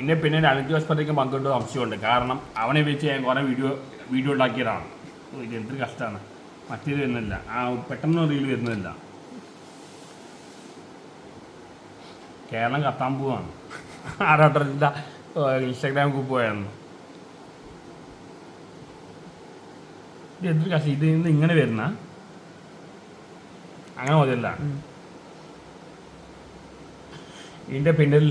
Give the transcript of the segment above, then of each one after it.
എന്നെ പിന്നെ ഒരു അലഞ്ച് ഹോസ്പിറ്റലിലേക്ക് പങ്കിട്ട് സംശയമുണ്ട്. കാരണം അവനെ വെച്ച് ഞാൻ കുറേ വീഡിയോ വീഡിയോ ഉണ്ടാക്കിയതാണ്. ഇത് എന്തൊരു കഷ്ടമാണ് മറ്റേത് വരുന്നില്ല. ആ പെട്ടെന്ന് റീൽ വരുന്നില്ല. കേരളം കത്താൻ പോവാണ്. ആരാട്ടറിന്റെ ഇൻസ്റ്റാഗ്രാം ഗ്രൂപ്പ് പോയായിരുന്നു ഇത് എന്തൊരു കഷ്ടം. ഇതിൽ നിന്ന് ഇങ്ങനെ വരുന്ന? അങ്ങനെ മതിയല്ല. ഇതിന്റെ പിന്നിൽ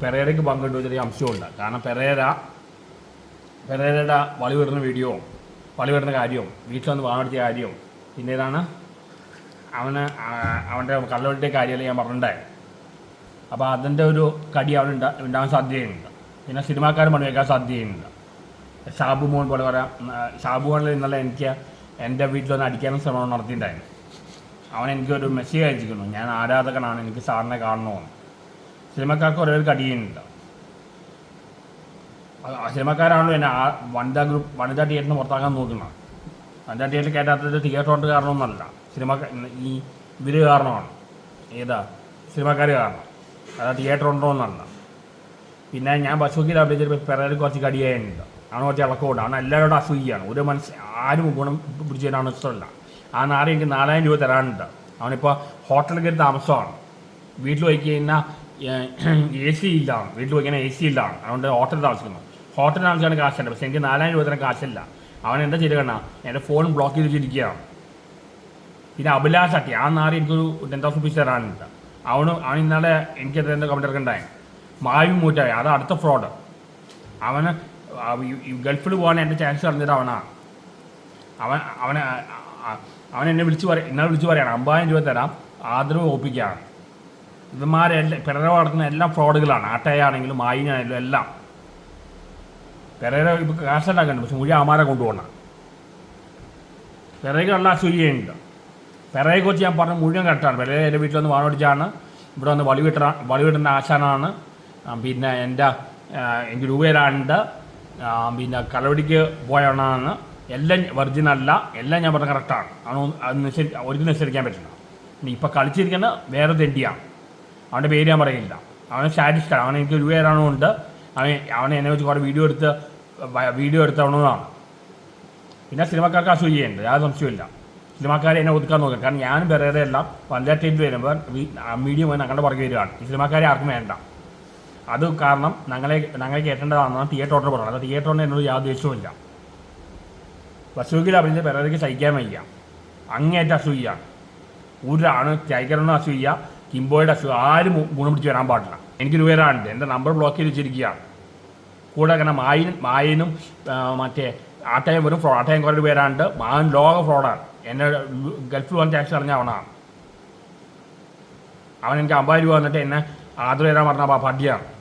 പെരേരയ്ക്ക് പങ്കിട്ടു ചെറിയ അംശമുണ്ട് കാരണം പെരേര പെരേരയുടെ വളി വിടുന്ന വീഡിയോവും വളി വിടുന്ന കാര്യവും വീട്ടിൽ വന്ന് വാങ്ങിയ കാര്യവും പിന്നെ ഇതാണ് അവന് അവന്റെ കള്ളവെട്ടിയ കാര്യമല്ല ഞാൻ പറഞ്ഞിട്ടുണ്ടായിരുന്നു അപ്പോൾ അതിന്റെ ഒരു കടി അവിടെ ഉണ്ടാ ഉണ്ടാകാൻ സാധ്യതയുണ്ട്. പിന്നെ സിനിമാക്കാരൻ പണി വയ്ക്കാൻ സാധ്യതയുണ്ട്. ഷാബു മോൻ പോലെ പറയാം ഷാബു മോണിൽ ഇന്നലെ എനിക്ക് എന്റെ വീട്ടിൽ വന്ന് അടിക്കാനും ശ്രമം നടത്തിയിട്ടുണ്ടായിരുന്നു. അവൻ എനിക്കൊരു മെസ്സേജ് അയച്ചിരിക്കുന്നു. ഞാൻ ആരാധകനാണ് എനിക്ക് സാറിനെ കാണണമെന്ന്. സിനിമക്കാർക്ക് ഒരേ ഒരു ആ- സിനിമക്കാരാണല്ലോ എന്നെ ആ വനിതാ ഗ്രൂപ്പ് വനിതാ തിയേറ്ററിന് പുറത്താക്കാൻ നോക്കുന്നത്. വനിതാ തിയേറ്ററിൽ കയറ്റാത്തത് തിയേറ്റർ കൊണ്ട് കാരണമൊന്നുമല്ല. സിനിമ ഈ ഇവർ കാരണമാണ്. ഏതാ? സിനിമക്കാർ കാരണം. അതാ തിയേറ്റർ ഉണ്ടോ എന്നല്ല പിന്നെ ഞാൻ ബസ്സുക്കിൽ അഭിനയിച്ചപ്പോൾ പിറകിൽ കുറച്ച് കടിയായിട്ടുണ്ട്. ആണ് കുറച്ച് ഇളക്കമുണ്ട് ആണ് എല്ലാവരോടും അസൂയാണ് ഒരു മനസ്സ് ആരും ഗുണം പിടിച്ചതിനാണ് ഇഷ്ടമല്ല ആ നാളെ എനിക്ക് നാലായിരം രൂപ തരാനുണ്ട്. അവനിപ്പോൾ ഹോട്ടലിൽ കയറി താമസമാണ്. വീട്ടിൽ പോയി കഴിഞ്ഞാൽ എ സി ഇല്ല വീട്ടിൽ കഴിഞ്ഞാൽ എ സി ഇല്ലാണ് അതുകൊണ്ട് ഹോട്ടലിൽ താമസിക്കുന്നു. ഹോട്ടലിൽ താമസിക്കാൻ കാശുണ്ട്. പക്ഷേ എനിക്ക് നാലായിരം രൂപ തന്നെ കാശില്ല. അവൻ എന്താ ചെയ്ത് കണ്ണാ? എന്റെ ഫോൺ ബ്ലോക്ക് ചെയ്ത് വെച്ചിരിക്കുകയാണ് പിന്നെ അഭിലാഷ് അട്ടി ആ നാറി എനിക്കൊരു ടെൻ തൗസൻഡ് റുപ്പീസ് തരാനുണ്ട് അവന് അവൻ ഇന്നലെ എനിക്ക് എന്താ കമന്റ് ഇറക്കണ്ടായി മായും മൂറ്റായി. അത് അടുത്ത ഫ്രോഡ് അവന് ഗൾഫിൽ പോകാൻ എന്റെ ചാൻസ് പറഞ്ഞത് അവനാണ് അവൻ അവനെ അവൻ എന്നെ വിളിച്ച് പറയാം ഇന്നലെ വിളിച്ച് പറയണം. അമ്പതിനായിരം രൂപ തരാം. ആദരവ് ഒപ്പിക്കുകയാണ് ഇവന്മാരെല്ലാം പിറകെ വളർത്തുന്ന എല്ലാം ഫ്രോഡുകളാണ്. ആട്ടയാണെങ്കിലും മായിനാണെങ്കിലും എല്ലാം. പിറകെ ഇപ്പോൾ കാശുണ്ടാക്കുന്നുണ്ട് പക്ഷെ മുഴുവൻ ആമാരെ കൊണ്ടുപോകണം പിറകെയുള്ള അസൂയുണ്ട് പിറകെ കുറിച്ച് ഞാൻ പറഞ്ഞ മുഴുവൻ കറക്റ്റാണ്. പിറകെ എന്റെ വീട്ടിൽ വന്ന് വാണോടിച്ചാണ്. ഇവിടെ വന്ന് വളിവിട്ട വിട്ട വളി വിടുന്ന ആശാനാണ്. പിന്നെ എന്റെ എനിക്ക് രൂപയിലാണ്ട് പിന്നെ കളവടിക്ക് പോയവണാണ് എല്ലാം വെർജിൻ അല്ല. എല്ലാം ഞാൻ പറഞ്ഞ കറക്റ്റാണ്. അത് നിശ്ചയി ഒരിക്കലും നിശ്ചയിക്കാൻ പറ്റില്ല. ഇപ്പം കളിച്ചിരിക്കുന്നത് വേറെ തെണ്ടിയാണ്. അവന്റെ പേര് ഞാൻ പറയില്ല അവൻ സ്റ്റാറ്റിസ്റ്റാണ് അവൻ എനിക്ക് ഒരു പേരാണോ ഉണ്ട് അവൻ അവൻ എന്നെ വെച്ച് കുറേ വീഡിയോ എടുത്ത് വീഡിയോ എടുത്തവണതാണ് പിന്നെ സിനിമക്കാർക്ക് അസൂയുണ്ട് യാതൊരു സംശയമില്ല സിനിമാക്കാരെ എന്നെ ഒതുക്കാൻ നോക്കുക കാരണം ഞാനും വേറെ എല്ലാം പഞ്ചായത്തിൽ വരുമ്പോൾ മീഡിയം പോയി ഞങ്ങളുടെ പുറകെ വരികയാണ്. ഈ സിനിമാക്കാരെ ആർക്കും വേണ്ട. അത് കാരണം ഞങ്ങളെ ഞങ്ങളെ തിയേറ്റർ ഓർഡർ പറഞ്ഞത് തിയേറ്റർ എന്നോട് യാതൊരു ദേഷ്യവുമില്ല ബസ്സുകിൽ അഭിനയിച്ച പിറകിലേക്ക് സഹിക്കാൻ വയ്യ. അങ്ങേറ്റ അസൂയാണ് ഒരാണ് ടൈഗറിനും അസൂയ. കിംബോയുടെ ആരും ഗുണം പിടിച്ച് വരാൻ പാടില്ല. എനിക്ക് രൂപ തരാനുണ്ട് എന്റെ നമ്പർ ബ്ലോക്ക് ചെയ്ത് വെച്ചിരിക്കുകയാണ്. കൂടെ അങ്ങനെ മായനും മായനും മറ്റേ ആട്ടയം വരും. ഫ്രോഡ് ആട്ടയം കുറേ പേരാണ്ട്. മാൻ ലോക ഫ്രോഡാണ്. എന്നെ ഗൾഫിൽ വന്ന് ടാക്സ് അറിഞ്ഞ അവനാണ്. അവൻ എനിക്ക് അമ്പത് രൂപ വന്നിട്ട് എന്നെ ആദരം തരാൻ പറഞ്ഞ പട്ടിയാണ്